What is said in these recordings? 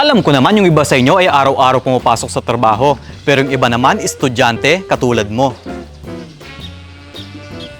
Alam ko naman yung iba sa inyo ay araw-araw pumapasok sa trabaho, pero yung iba naman estudyante katulad mo.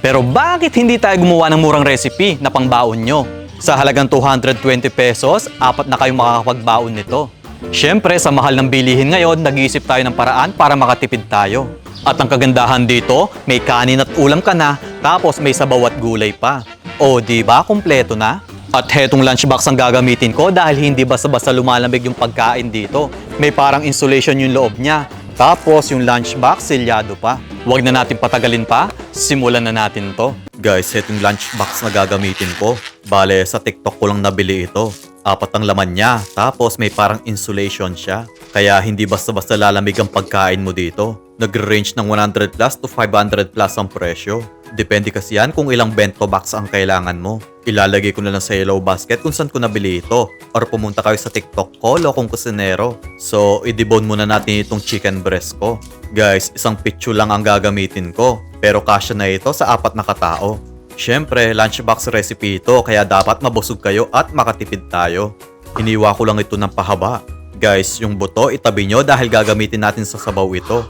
Pero bakit hindi tayo gumawa ng murang recipe na pangbaon nyo? Sa halagang 220 pesos, apat na kayong makakapagbaon nito. Siyempre, sa mahal ng bilihin ngayon, nag-iisip tayo ng paraan para makatipid tayo. At ang kagandahan dito, may kanin at ulam ka na, tapos may sabaw at gulay pa. O, di ba? Kumpleto na? At hetong lunchbox ang gagamitin ko dahil hindi basta-basta lumalamig yung pagkain dito. May parang insulation yung loob niya. Tapos yung lunchbox, selyado pa. Huwag na natin patagalin pa, simulan na natin to. Guys, itong lunchbox na gagamitin ko. Bale, sa TikTok ko lang nabili ito. Apat ang laman niya, tapos may parang insulation siya. Kaya hindi basta-basta lalamig ang pagkain mo dito. Nag-range ng 100 plus to 500 plus ang presyo. Depende kasi yan kung ilang bento box ang kailangan mo. Ilalagay ko na lang sa yellow basket kung saan ko nabili ito. Or pumunta kayo sa TikTok ko, Lokong Kusinero. So, i-debone muna natin itong chicken breast ko. Guys, isang picture lang ang gagamitin ko. Pero kasya na ito sa apat na katao. Siyempre, lunchbox recipe ito kaya dapat mabusog kayo at makatipid tayo. Iniwa ko lang ito ng pahaba. Guys, yung buto itabi nyo dahil gagamitin natin sa sabaw ito.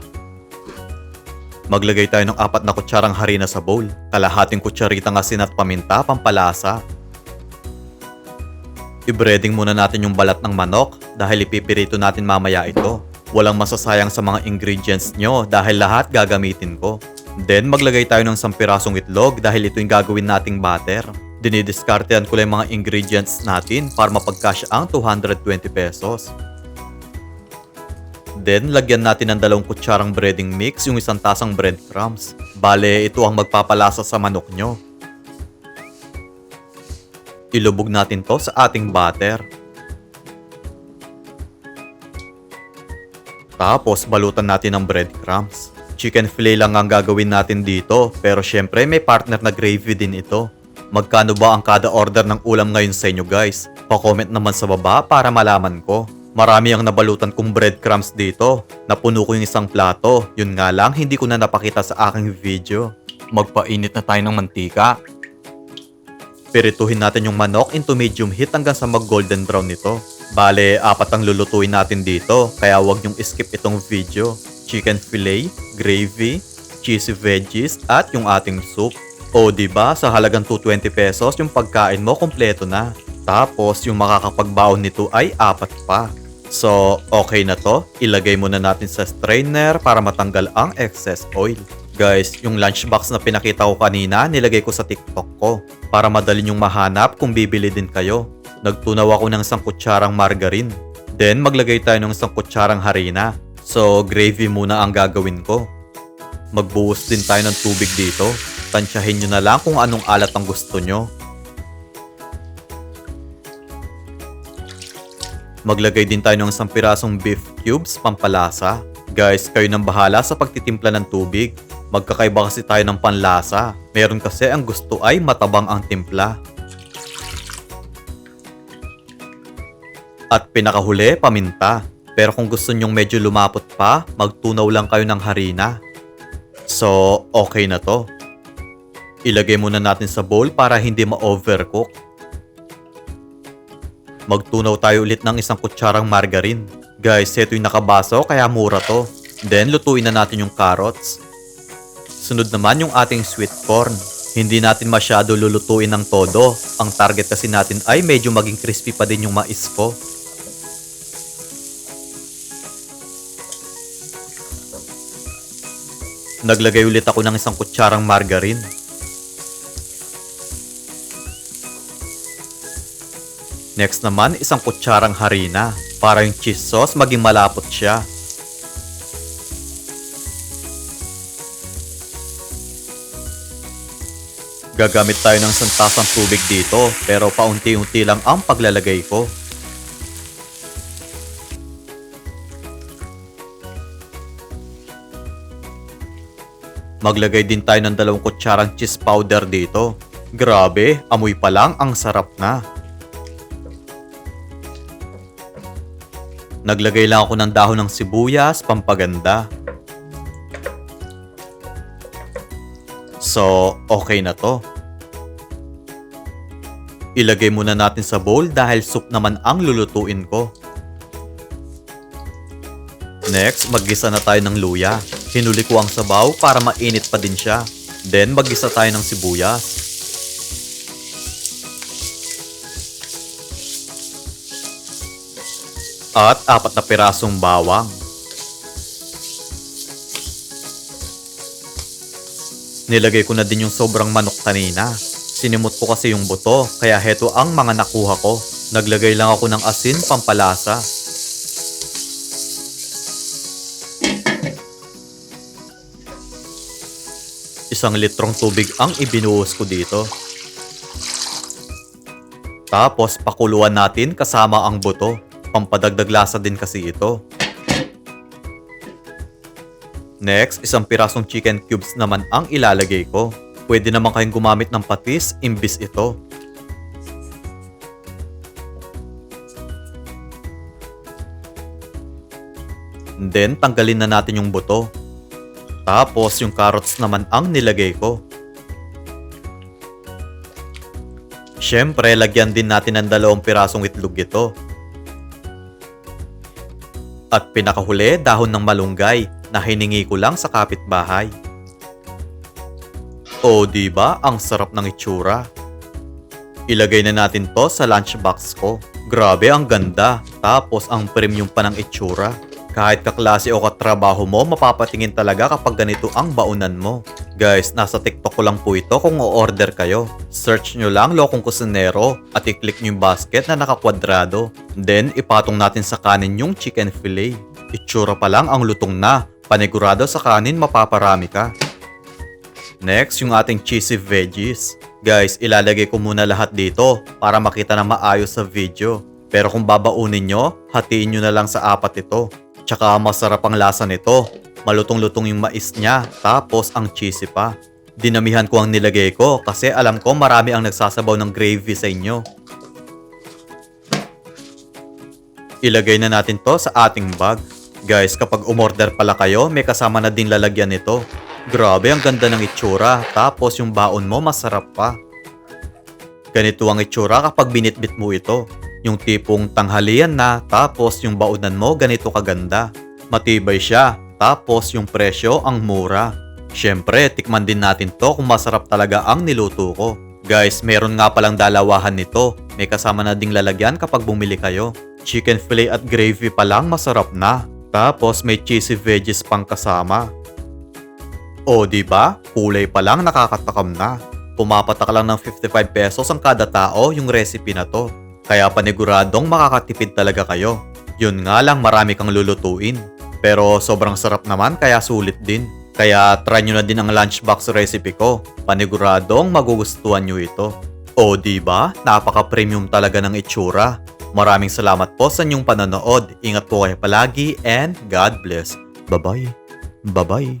Maglagay tayo ng apat na kutsarang harina sa bowl. Kalahating kutsaritang asin at paminta pampalasa. I-breading muna natin yung balat ng manok dahil ipipirito natin mamaya ito. Walang masasayang sa mga ingredients nyo dahil lahat gagamitin ko. Then maglagay tayo ng isang pirasong itlog dahil ito yung gagawin nating batter. Dinidiskartean ko lang mga ingredients natin para mapagkasya ang 220 pesos. Then, lagyan natin ng dalawang kutsarang breading mix yung isang tasang breadcrumbs. Bale, ito ang magpapalasa sa manok nyo. Ilubog natin to sa ating batter. Tapos, balutan natin ng breadcrumbs. Chicken fillet lang ang gagawin natin dito, pero syempre may partner na gravy din ito. Magkano ba ang kada order ng ulam ngayon sa inyo guys? Pa-comment naman sa baba para malaman ko. Marami ang nabalutan kong breadcrumbs dito. Napuno ko yung isang plato. Yun nga lang, hindi ko na napakita sa aking video. Magpainit na tayo ng mantika. Pirituhin natin yung manok into medium heat hanggang sa mag-golden brown nito. Bale, apat ang lulutuin natin dito, kaya wag niyong skip itong video. Chicken fillet, gravy, cheesy veggies, at yung ating soup. O ba sa halagang 220 pesos yung pagkain mo kompleto na. Tapos yung makakapagbaon nito ay apat pa. So, okay na to. Ilagay muna natin sa strainer para matanggal ang excess oil. Guys, yung lunchbox na pinakita ko kanina, nilagay ko sa TikTok ko para madali yung mahanap kung bibili din kayo. Nagtunaw ako ng isang kutsarang margarine. Then, maglagay tayo ng isang kutsarang harina. So, gravy muna ang gagawin ko. Magbuhos din tayo ng tubig dito. Tansyahin nyo na lang kung anong alat ang gusto nyo. Maglagay din tayo ng isang pirasong beef cubes pampalasa. Guys, kayo nang bahala sa pagtitimpla ng tubig. Magkakaiba kasi tayo ng panlasa. Meron kasi ang gusto ay matabang ang timpla. At pinakahuli, paminta. Pero kung gusto nyong medyo lumapot pa, magtunaw lang kayo ng harina. So, okay na to. Ilagay muna natin sa bowl para hindi ma-overcook. Magtunaw tayo ulit ng isang kutsarang margarine. Guys, ito yung nakabaso kaya mura to. Then, lutuin na natin yung carrots. Sunod naman yung ating sweet corn. Hindi natin masyado lulutuin ng todo. Ang target kasi natin ay medyo maging crispy pa din yung mais ko. Naglagay ulit ako ng isang kutsarang margarine. Next naman, isang kutsarang harina para yung cheese sauce maging malapot siya. Gagamit tayo ng santasang tubig dito pero paunti-unti lang ang paglalagay ko. Maglagay din tayo ng dalawang kutsarang cheese powder dito. Grabe, amoy pa lang ang sarap na. Naglagay lang ako ng dahon ng sibuyas, pampaganda. So, okay na to. Ilagay muna natin sa bowl dahil soup naman ang lulutuin ko. Next, maggisa na tayo ng luya. Hinuli ko ang sabaw para mainit pa din siya. Then, maggisa tayo ng sibuyas. At apat na pirasong bawang. Nilagay ko na din yung sobrang manok kanina. Sinimot ko kasi yung buto, kaya heto ang mga nakuha ko. Naglagay lang ako ng asin pampalasa. Isang litrong tubig ang ibinuhos ko dito. Tapos pakuluan natin kasama ang buto. Pampadagdag lasa din kasi ito. Next, isang pirasong chicken cubes naman ang ilalagay ko. Pwede naman kayong gumamit ng patis imbis ito. Then, tanggalin na natin yung buto. Tapos, yung carrots naman ang nilagay ko. Siyempre, lagyan din natin ng dalawang pirasong itlog ito. At pinakahuli, dahon ng malunggay na hiningi ko lang sa kapitbahay. O, di ba? Ang sarap ng itsura. Ilagay na natin to sa lunchbox ko. Grabe, ang ganda. Tapos, ang premium pa ng itsura. Kahit kaklase o katrabaho mo, mapapatingin talaga kapag ganito ang baunan mo. Guys, nasa TikTok ko lang po ito kung o-order kayo. Search nyo lang Lokong Kusinero at i-click nyo yung basket na nakakwadrado. Then, ipatong natin sa kanin yung chicken fillet. Itsura pa lang ang lutong na. Panigurado sa kanin, mapaparami ka. Next, yung ating cheesy veggies. Guys, ilalagay ko muna lahat dito para makita na maayos sa video. Pero kung babaunin nyo, hatiin nyo na lang sa apat ito. Tsaka masarap ang lasa nito. Malutong-lutong yung mais niya, tapos ang cheesy pa. Dinamihan ko ang nilagay ko kasi alam ko marami ang nagsasabaw ng gravy sa inyo. Ilagay na natin to sa ating bag. Guys, kapag umorder pala kayo, may kasama na din lalagyan nito. Grabe, ang ganda ng itsura. Tapos yung baon mo, masarap pa. Ganito ang itsura kapag binitbit mo ito. Yung tipong tanghalian na, tapos yung baonan mo ganito kaganda. Matibay siya, tapos yung presyo ang mura. Siyempre, tikman din natin to kung masarap talaga ang niluto ko. Guys, meron nga palang dalawahan nito. May kasama na ding lalagyan kapag bumili kayo. Chicken fillet at gravy pa lang masarap na. Tapos may cheesy veggies pang kasama. O di ba? Kulay pa lang nakakatakam na. Pumapatak lang ng 55 pesos ang kada tao yung recipe na to. Kaya paniguradong makakatipid talaga kayo. Yun nga lang marami kang lulutuin. Pero sobrang sarap naman kaya sulit din. Kaya try nyo na din ang lunchbox recipe ko. Paniguradong magugustuhan nyo ito. O di ba? Napaka-premium talaga ng itsura. Maraming salamat po sa inyong panonood. Ingat po kayo palagi and God bless. Bye-bye. Bye-bye.